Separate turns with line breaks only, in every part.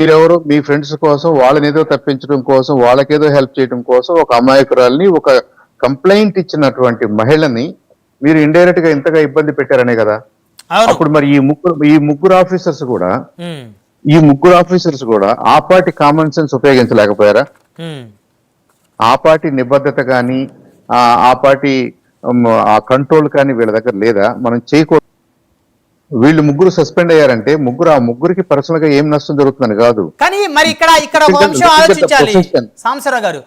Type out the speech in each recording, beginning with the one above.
మీరెవరు? మీ ఫ్రెండ్స్ కోసం వాళ్ళని ఏదో తప్పించడం కోసం వాళ్ళకేదో హెల్ప్ చేయడం కోసం ఒక అమాయకురాల్ని ఒక కంప్లైంట్ ఇచ్చినటువంటి మహిళని మీరు ఇండైరెక్ట్గా ఇంతగా ఇబ్బంది పెట్టారనే కదా? అప్పుడు మరి ఈ ముగ్గురు ఈ ముగ్గురు ఆఫీసర్స్ కూడా ఈ ముగ్గురు ఆఫీసర్స్ కూడా ఆ పార్టీ కామన్ సెన్స్ ఉపయోగించలేకపోయారా? ఆ పార్టీ నిబద్ధత కానీ ఆ పార్టీ ఆ కంట్రోల్ కానీ వీళ్ళ దగ్గర లేదా? మనం చేయకూడదు. వీళ్ళు ముగ్గురు సస్పెండ్ అయ్యారంటే ముగ్గురు ఆ ముగ్గురికి పర్సనల్గా ఏం నష్టం జరుగుతుందని కాదు.
కానీ మరి ఇక్కడ ఇక్కడ ఒక అంశం ఆలోచించాలి. సాంబశివరావు గారు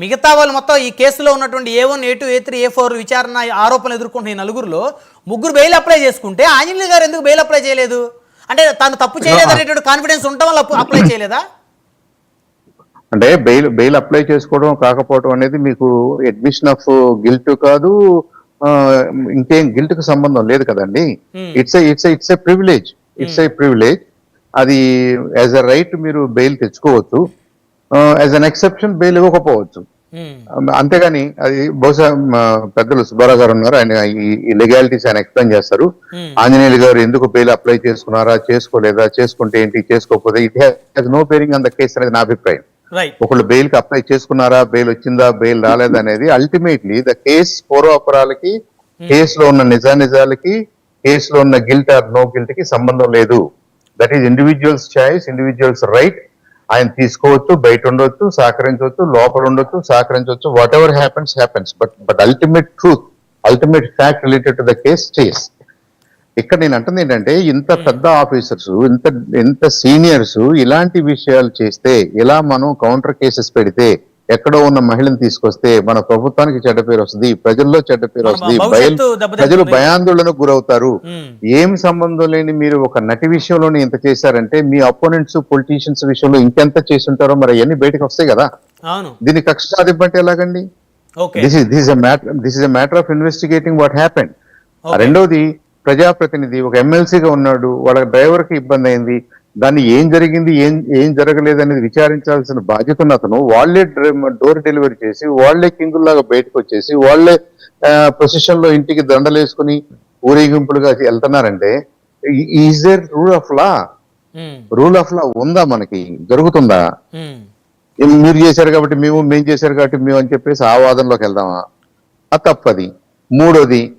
మిగతా వాళ్ళు మొత్తం ఈ కేసులో ఉన్నటువంటి A one A two A three A four విచారణ ఆరోపణలు ఎదుర్కొంటున్న ఈ నలుగురులో ముగ్గురు బెయిల్ అప్లై చేసుకుంటే ఆంజనేయులు గారు ఎందుకు బెయిల్ అప్లై చేయలేదు? అంటే తను తప్పు చేయలేదు అనేటువంటి కాన్ఫిడెన్స్ ఉండటం వల్ల అప్లై చేయలేదా?
అంటే బెయిల్ బెయిల్ అప్లై చేసుకోవడం కాకపోవడం అనేది మీకు అడ్మిషన్ ఆఫ్ గిల్ట్ కాదు ఇంకేం గిల్ట్కి సంబంధం లేదు కదండి. It's it's it's a privilege it's a privilege అది యాజ్ అ రైట్ మీరు బెయిల్ తెచ్చుకోవచ్చు. యాజ్ అన్ ఎక్సెప్షన్ బెయిల్ ఇవ్వకపోవచ్చు. అంతేగాని అది బహుశా పెద్దలు సుబ్బారావు గారు ఉన్నారు. ఆయన ఈ లెగాలిటీస్ ఆయన ఎక్స్ప్లెయిన్ చేస్తారు. ఆంజనేయులు గారు ఎందుకు బెయిల్ అప్లై చేసుకున్నారా చేసుకోలేదా చేసుకుంటే ఏంటి చేసుకోకపోతే it has no bearing on the case అనేది నా అభిప్రాయం. ఒకళ్ళు బెయిల్కి అప్లై చేసుకున్నారా బెయిల్ వచ్చిందా బెయిల్ రాలేదా అనేది అల్టిమేట్లీ ద కేస్ పూర్వాపరాలకి కేసులో ఉన్న నిజానిజాలకి కేసులో ఉన్న గిల్ట్ ఆర్ నో గిల్ట్కి సంబంధం లేదు. That is individual's choice individual's right ఆయన తీసుకోవచ్చు బయట ఉండొచ్చు సహకరించవచ్చు లోపల ఉండొచ్చు సహకరించవచ్చు. Whatever happens happens but but ultimate truth ultimate fact related to the case chase ఇక్కడ నేను అంటుంది ఏంటంటే ఇంత పెద్ద ఆఫీసర్స్ ఇంత ఇంత సీనియర్స్ ఇలాంటి విషయాలు చేస్తే ఇలా మనం కౌంటర్ కేసెస్ పెడితే ఎక్కడో ఉన్న మహిళను తీసుకొస్తే మన ప్రభుత్వానికి చెడ్డ పేరు వస్తుంది ప్రజల్లో చెడ్డ పేరు వస్తుంది. ప్రజలు భయాందోళనకు గురవుతారు. ఏం సంబంధం లేని మీరు ఒక నటి విషయంలోనే ఇంత చేశారంటే మీ అపోనెంట్స్ పొలిటీషియన్స్ విషయంలో ఇంకెంత చేసి ఉంటారో మరి అవన్నీ బయటకు వస్తాయి కదా. దీన్ని కక్ష సాధింపంటే ఎలాగండి? This is this matter this is matter of investigating what happened. రెండవది ప్రజాప్రతినిధి ఒక ఎమ్మెల్సీగా ఉన్నాడు వాళ్ళ డ్రైవర్కి ఇబ్బంది అయింది దాన్ని ఏం జరిగింది ఏం ఏం జరగలేదు అనేది విచారించాల్సిన బాధ్యత ఉన్న అతను వాళ్ళే డోర్ డెలివరీ చేసి వాళ్ళే కింగుల్లాగా బయటకు వచ్చేసి వాళ్ళే పొజిషన్లో ఇంటికి దండలేసుకుని ఊరేగింపులుగా వెళ్తున్నారంటే is there rule of law? Rule of law ఉందా మనకి? జరుగుతుందా? మీరు చేశారు కాబట్టి మేము మేము చేశారు కాబట్టి మేము అని చెప్పేసి ఆ వాదనలోకి వెళ్దామా? అది తప్పది. మూడోది ఆ-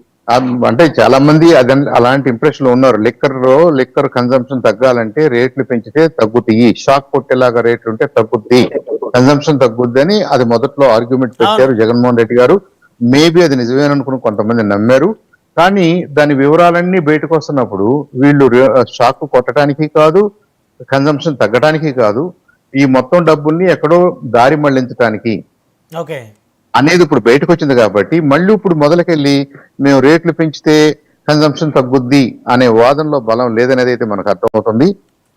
అంటే చాలా మంది అదన్ అలాంటి ఇంప్రెషన్ ఉన్నారు. లిక్కర్ లిక్కర్ కన్సంప్షన్ తగ్గాలంటే రేట్లు పెంచితే తగ్గుతాయి. షాక్ కొట్టేలాగా రేట్లు ఉంటే తగ్గుద్ది కన్సంప్షన్ తగ్గుద్ది అని అది మొదట్లో ఆర్గ్యుమెంట్ పెట్టారు జగన్మోహన్ రెడ్డి గారు. మేబీ అది నిజమేననుకుని కొంతమంది నమ్మారు. కానీ దాని వివరాలన్నీ బయటకు వస్తున్నప్పుడు వీళ్ళు షాక్ కొట్టడానికి కాదు కన్సంప్షన్ తగ్గడానికి కాదు ఈ మొత్తం డబ్బుల్ని ఎక్కడో దారి మళ్ళించడానికి
ఓకే.
అనేది ఇప్పుడు బయటకు వచ్చింది కాబట్టి మళ్ళీ ఇప్పుడు మొదలకెళ్ళి మేము రేట్లు పెంచితే కన్సంప్షన్ తగ్గుద్ది అనే వాదనలో బలం లేదనేది అయితే మనకు అర్థమవుతుంది.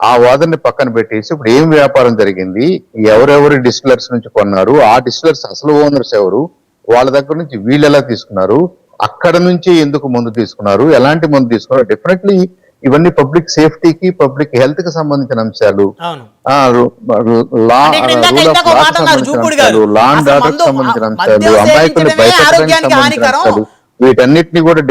ఆ వాదనని పక్కన పెట్టేసి ఇప్పుడు ఏం వ్యాపారం జరిగింది? ఎవరెవరు డిస్టిలర్స్ నుంచి కొన్నారు? ఆ డిస్టిలర్స్ అసలు ఓనర్స్ ఎవరు? వాళ్ళ దగ్గర నుంచి వీళ్ళు ఎలా తీసుకున్నారు? అక్కడ నుంచి ఎందుకు ముందు తీసుకున్నారు? ఎలాంటి ముందు తీసుకున్నారు? డెఫినెట్లీ ఇవన్నీ పబ్లిక్ సేఫ్టీకి పబ్లిక్ హెల్త్కి సంబంధించిన అంశాలు లా
అంటే ఇక్కడ ఇందాక-
రూల్ ఆఫ్
ఇందాక ఒక
లాకి
మాట అన్నారు
సంబంధించిన
జూపుడు గారు.
అంశాలు లా అండ్
అసలు
ఆర్డర్ సంబంధించిన అంశాలు
ఆరోగ్యానికి
సంబంధించిన. అంశాలు వీటన్నిటిని కూడా